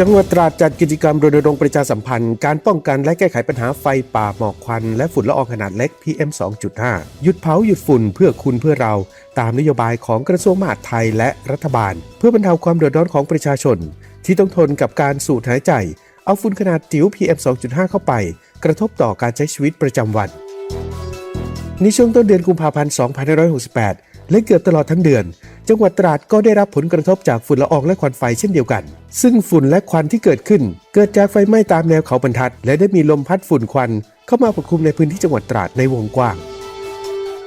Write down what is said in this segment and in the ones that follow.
จังหวัดตราดจัดกิจกรรมรณรงค์ประชาสัมพันธ์การป้องกันและแก้ไขปัญหาไฟป่าหมอกควัน และฝุ่นละอองขนาดเล็ก PM 2.5 หยุดเผาหยุดฝุ่นเพื่อคุณเพื่อเรา ตามนโยบายของกระทรวงมหาดไทยและรัฐบาล เพื่อบรรเทาความเดือดร้อนของประชาชน ที่ต้องทนกับการสูดหายใจ เอาฝุ่นขนาดจิ๋ว PM 2.5 เข้าไป กระทบต่อการใช้ชีวิตประจำวันในช่วงต้นเดือนกุมภาพันธ์ 2568 และเกือบตลอดทั้งเดือน จังหวัดตราดก็ได้รับผลกระทบจากฝุ่นละอองและควันไฟเช่นเดียวกัน ซึ่งฝุ่นและควันที่เกิดขึ้น เกิดจากไฟไหม้ตามแนวเขาบรรทัด และได้มีลมพัดฝุ่นควันเข้ามาปกคลุมในพื้นที่จังหวัดตราดในวงกว้าง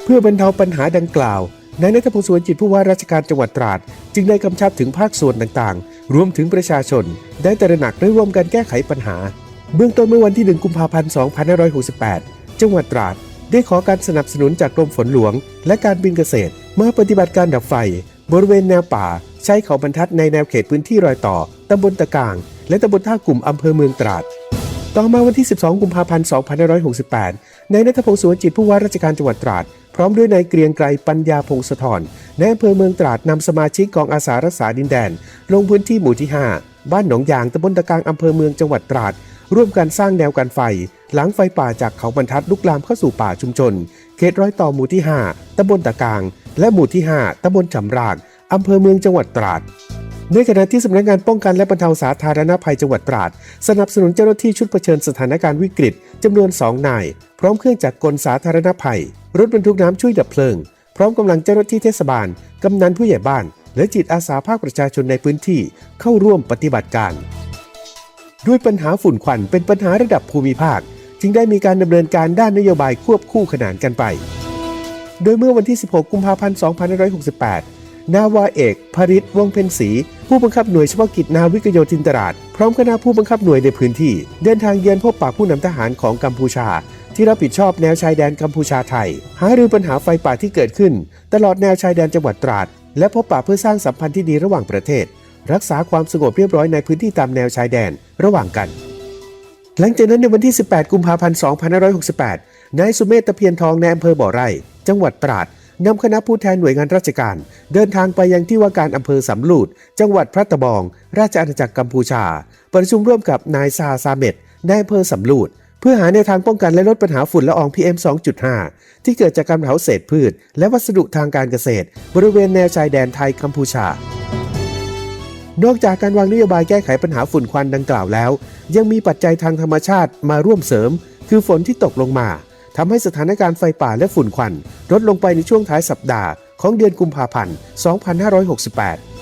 เพื่อบรรเทาปัญหาดังกล่าวนายนัทพงศ์สวนจิตผู้ว่าราชการจังหวัดตราด จึงได้กำชับถึงภาคส่วนต่างๆ รวมถึงประชาชน ได้ตระหนักและร่วมกันแก้ไขปัญหา เบื้องต้นเมื่อวันที่ 1 กุมภาพันธ์ 2568 จังหวัดตราด ได้ขอการสนับสนุนจากกรมฝนหลวง และการบินเกษตร มาปฏิบัติการดับไฟ บริเวณแนวป่า ใช้เขาบรรทัดในแนวเขตพื้นที่รอยต่อตำบลตะกาง และตำบลท่ากลุ่มอำเภอเมืองตราด ต่อมาวันที่ 12 กุมภาพันธ์ 2568 นายนัทพงศ์สวนจิตผู้ว่าราชการจังหวัดตราด พร้อมด้วยนายเกรียงไกรปัญญาพงศธรในอำเภอเมืองตราดนำสมาชิกกองอาสารักษาดินแดน ลงพื้นที่หมู่ที่ 5 บ้านหนองยางตำบลตะกางอำเภอเมืองจังหวัดตราด ร่วมกันสร้างแนวกันไฟ หลังไฟป่าจากเขาบรรทัดลุกลามเข้าสู่ป่าชุมชน เขตร้อยต่อหมู่ที่ 5ตำบลตะกาง และหมู่ที่ 5ตำบลฉำรากอำเภอเมืองจังหวัดตราดในขณะที่สำนักงานป้องกันและบรรเทาสาธารณภัยจังหวัดตราด สนับสนุนเจ้าหน้าที่ชุดเผชิญสถานการณ์วิกฤตจำนวน 2 นาย พร้อมเครื่องจักรกลสาธารณภัย รถบรรทุกน้ำช่วยดับเพลิง พร้อมกำลังเจ้าหน้าที่เทศบาล กำนันผู้ใหญ่บ้าน และจิตอาสาภาคประชาชนในพื้นที่เข้าร่วมปฏิบัติการ ด้วยปัญหาฝุ่นควันเป็นปัญหาระดับภูมิภาค จึงได้มีการดำเนินการด้านนโยบายควบคู่ขนานกันไป โดยเมื่อวันที่ 16 กุมภาพันธ์ 2568นาวาเอกพริศวงเพ็ญศรีผู้บังคับหน่วยเฉพาะกิจนาวิกโยธินตราดพร้อมคณะผู้บังคับหน่วยในพื้นที่ เดินทางเยือนพบปะผู้นำทหารของกัมพูชา ที่รับผิดชอบแนวชายแดนกัมพูชาไทย หารือปัญหาไฟป่าที่เกิดขึ้น ตลอดแนวชายแดนจังหวัดตราด และพบปะเพื่อสร้างสัมพันธ์ที่ดีระหว่างประเทศ รักษาความสงบเรียบร้อยในพื้นที่ตามแนวชายแดนระหว่างกัน หลังจากนั้นในวันที่ 18 กุมภาพันธ์ 2568 นายสุเมธตะเพียนทองในอำเภอบ่อไร่ จังหวัดตราดนำคณะผู้แทนหน่วยงานราชการ เดินทางไปยังที่ว่าการอำเภอสำลูดจังหวัดพระตะบอง ราชอาณาจักรกัมพูชา ประชุมร่วมกับนายซาซาเมตนายอำเภอสำลูดเพื่อหาแนวทางป้องกันและลดปัญหาฝุ่นละออง PM 2.5 ที่เกิดจากการเผาเศษพืช และวัสดุทางการเกษตร บริเวณแนวชายแดนไทยกัมพูชา นอกจากการวางนโยบายแก้ไขปัญหาฝุ่นควันดังกล่าวแล้ว ยังมีปัจจัยทางธรรมชาติมาร่วมเสริม คือฝนที่ตกลงมาทำให้สถานการณ์ไฟป่าและฝุ่นควันลดลงไปในช่วงท้ายสัปดาห์ของเดือนกุมภาพันธ์ 2568